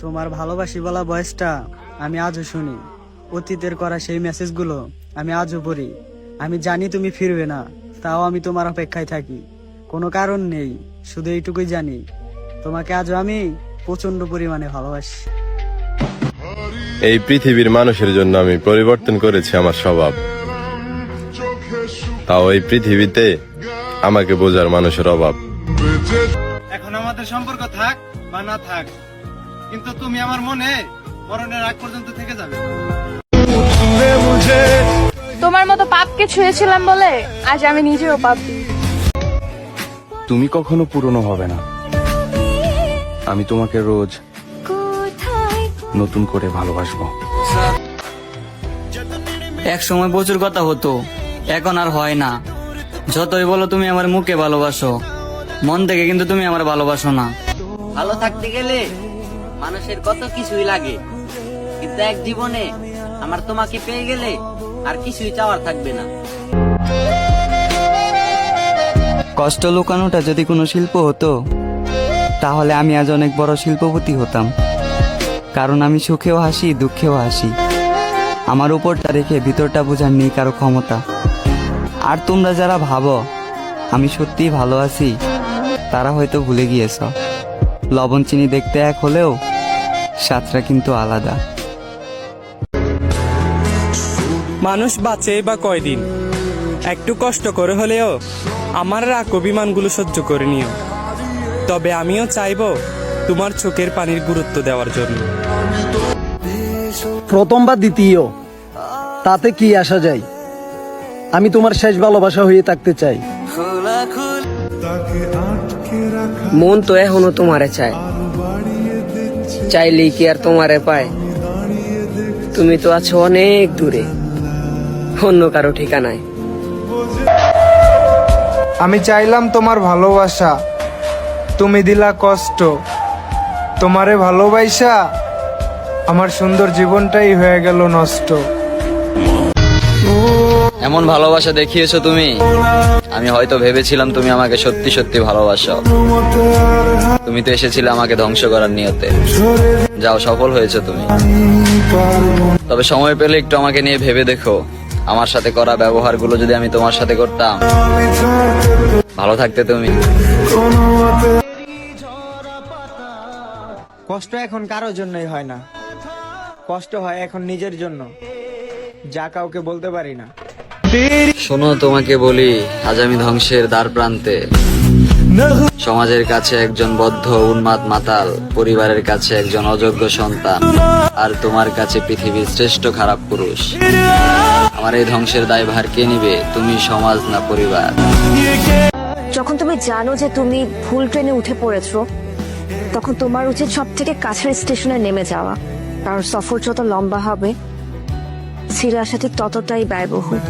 তোমার ভালোবাসি বলা বয়সটা আমি আজও শুনি। অতীতের করা সেই মেসেজগুলো আমি আজও পড়ি। আমি জানি তুমি ফিরবে না তাও আমি তোমার অপেক্ষায় থাকি। কোনো কারণ নেই শুধু এইটুকুই জানি। তোমাকে আজও আমি প্রচণ্ড পরিমাণে ভালোবাসি। এই পৃথিবীর মানুষের জন্য আমি পরিবর্তন করেছি আমার স্বভাব। তাও এই পৃথিবীতে আমাকে বোঝার মানুষের অভাব। এখন আমাদের সম্পর্ক থাক বা না থাক কিন্তু তুমি আমার মনে মরণের আগ পর্যন্ত থেকে যাবে। তোমার মতো পাপকে ছুঁয়েছিলাম বলে আজ আমি নিজেও পাপ তুমি কখনো পুরনো হবে না। আমি তোমাকে রোজ নতুন করে ভালোবাসবো। এক সময় প্রচুর কথা হতো এখন আর হয় না। যতই বলো তুমি আমার মুখে ভালোবাসো মন থেকে কিন্তু তুমি আমার ভালোবাসো না। ভালো থাকতে গেলে মানুষের কত কিছুই লাগে। কিন্তু এক জীবনে আমার তোমাকে পেয়ে গেলে আর কিছুই চাওয়ার থাকবে না। কষ্ট লুকানোটা যদি কোনো শিল্প হতো, তাহলে আমি আজ অনেক বড় শিল্পপতি হতাম। কারণ আমি সুখেও হাসি, দুঃখেও হাসি। আমার উপরটা রেখে ভিতরটা বোঝার নেই কারও ক্ষমতা। আর তোমরা যারা ভাবো, আমি সত্যিই ভালো আছি, তারা হয়তো ভুলে গিয়েছ। লবণ চিনি দেখতে এক হলেও স্বাদটা কিন্তু আলাদা। মানুষ বাঁচে বা কয়দিন? একটু কষ্ট করে হলেও আমার রাগ অভিমানগুলো সহ্য করে নিও। তবে আমিও চাইব তোমার চোখের পানির গুরুত্ব দেওয়ার জন্য। প্রথম বা দ্বিতীয় তাতে কি আসা যায়? আমি তোমার শেষ ভালোবাসা হয়ে থাকতে চাই। মন তো এখনও তোমারে চায়। চাইলেই কি আর তোমারে পায়? তুমি তো আছো অনেক দূরে, অন্য কারও ঠিকানায়। আমি চাইলাম তোমার ভালোবাসা। তুমি দিলা কষ্ট। তোমারে ভালোবাসা আমার সুন্দর জীবনটাই হয়ে গেল নষ্ট। এমন ভালোবাসা দেখিয়েছো তুমি? আমি হয়তো ভেবেছিলাম তুমি আমাকে সত্যি সত্যি ভালোবাসো। তুমি তো এসেছিলে আমাকে ধ্বংস করার নিয়তে। যাও, সফল হয়েছে তুমি। তবে সময় পেলে একটু আমাকে নিয়ে ভেবে দেখো। আমার সাথে করা ব্যবহারগুলো যদি আমি তোমার সাথে করতাম। ভালো থাকতে তুমি। কষ্ট এখন কারোর জন্যই হয় না। কষ্ট হয় এখন নিজের জন্য। যা কাউকে বলতে পারি না। শোনো, তোমাকে বলি, আজ আমি ধ্বংসের দ্বার প্রান্তে। সমাজের কাছে একজন বদ্ধ, উন্মাদ মাতাল, পরিবারের কাছে একজন অযোগ্য সন্তান, আর তোমার কাছে পৃথিবীর শ্রেষ্ঠ খারাপ পুরুষ। আমার এই ধ্বংসের দায়ভার কে নিবে? তুমি সমাজ না পরিবার? যখন তুমি জানো যে তুমি ভুল ট্রেনে উঠে পড়েছো, তখন তোমার উচিত সব থেকে কাছের স্টেশনে নেমে যাওয়া। কারণ সফর যত লম্বা হবে। আসা ঠিক ততটাই ব্যয়বহুল।